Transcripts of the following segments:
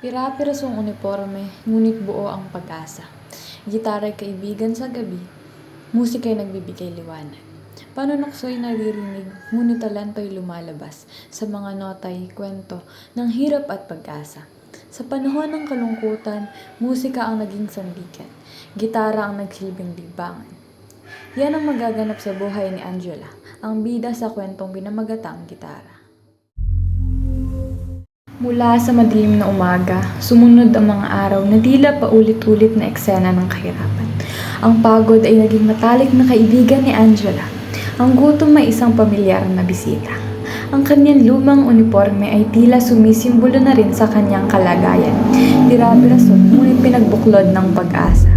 Pira-pirasong uniporme, ngunit buo ang pag-asa. Gitara'y kaibigan sa gabi, musika'y nagbibigay liwanag. Panunokso'y naririnig, ngunit talanto'y lumalabas. Sa mga nota'y kwento ng hirap at pag-asa. Sa panahon ng kalungkutan, musika ang naging sandigan. Gitara ang nagsilbing libangan. Yan ang magaganap sa buhay ni Angela, ang bida sa kwentong binamagatang gitara. Mula sa madilim na umaga, sumunod ang mga araw na tila paulit-ulit na eksena ng kahirapan. Ang pagod ay naging matalik na kaibigan ni Angela. Ang gutom ay isang pamilyar na bisita. Ang kanyang lumang uniforme ay tila sumisimbolo na rin sa kanyang kalagayan. Tira-piraso, ngunit pinagbuklod ng pag-asa.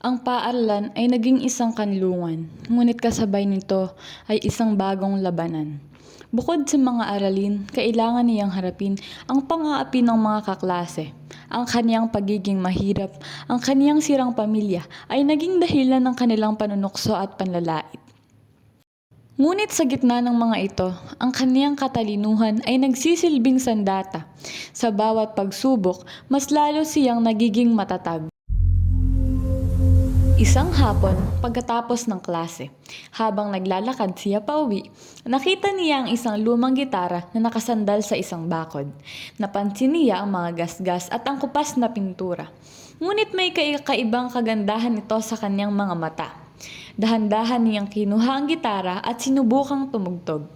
Ang paaralan ay naging isang kanlungan, ngunit kasabay nito ay isang bagong labanan. Bukod sa mga aralin, kailangan niyang harapin ang pang-aapi ng mga kaklase. Ang kaniyang pagiging mahirap, ang kaniyang sirang pamilya ay naging dahilan ng kanilang panunukso at panlalait. Ngunit sa gitna ng mga ito, ang kaniyang katalinuhan ay nagsisilbing sandata. Sa bawat pagsubok, mas lalo siyang nagiging matatag. Isang hapon, pagkatapos ng klase, habang naglalakad siya pauwi, nakita niya ang isang lumang gitara na nakasandal sa isang bakod. Napansin niya ang mga gasgas at ang kupas na pintura. Ngunit may kaibang kagandahan ito sa kanyang mga mata. Dahan-dahan niyang kinuha ang gitara at sinubukang tumugtog.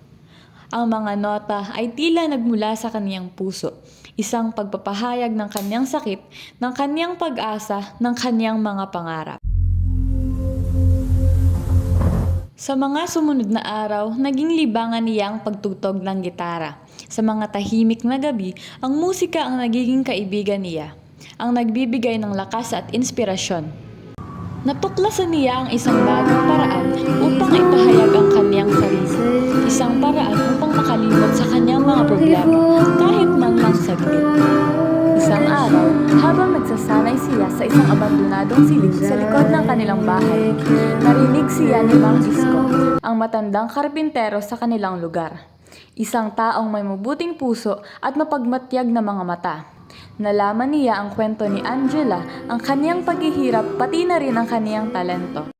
Ang mga nota ay tila nagmula sa kaniyang puso, isang pagpapahayag ng kanyang sakit, ng kanyang pag-asa, ng kanyang mga pangarap. Sa mga sumunod na araw, naging libangan niya ang pagtutog ng gitara. Sa mga tahimik na gabi, ang musika ang nagiging kaibigan niya, ang nagbibigay ng lakas at inspirasyon. Natuklasan niya ang isang bagong paraan upang ipahayag ang kanyang sarili. Isang paraan upang makalimot sa kanyang mga problema, kahit man lang saglit. Nagsasanay siya sa isang abandonadong silid sa likod ng kanilang bahay, narinig siya ni Mang Isko, ang matandang karpintero sa kanilang lugar. Isang taong may mabuting puso at mapagmatyag na mga mata. Nalaman niya ang kwento ni Angela, ang kaniyang paghihirap pati na rin ang kaniyang talento.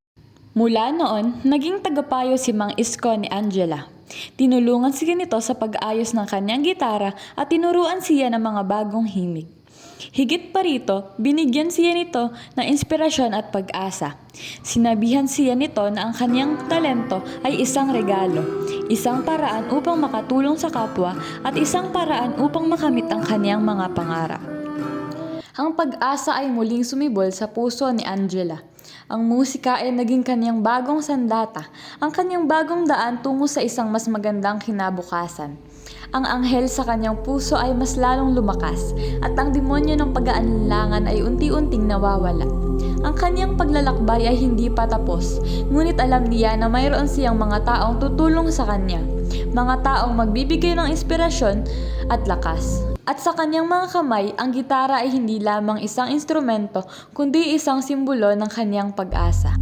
Mula noon, naging tagapayo si Mang Isko ni Angela. Tinulungan siya nito sa pag-ayos ng kanyang gitara at tinuruan siya ng mga bagong himig. Higit pa rito, binigyan siya nito ng inspirasyon at pag-asa. Sinabihan siya nito na ang kanyang talento ay isang regalo, isang paraan upang makatulong sa kapwa at isang paraan upang makamit ang kanyang mga pangarap. Ang pag-asa ay muling sumibol sa puso ni Angela. Ang musika ay naging kanyang bagong sandata, ang kanyang bagong daan tungo sa isang mas magandang kinabukasan. Ang anghel sa kanyang puso ay mas lalong lumakas at ang demonyo ng pag-aalinlangan ay unti-unting nawawala. Ang kanyang paglalakbay ay hindi pa tapos, ngunit alam niya na mayroon siyang mga taong tutulong sa kanya, mga taong magbibigay ng inspirasyon at lakas. At sa kanyang mga kamay, ang gitara ay hindi lamang isang instrumento, kundi isang simbolo ng kanyang pag-asa.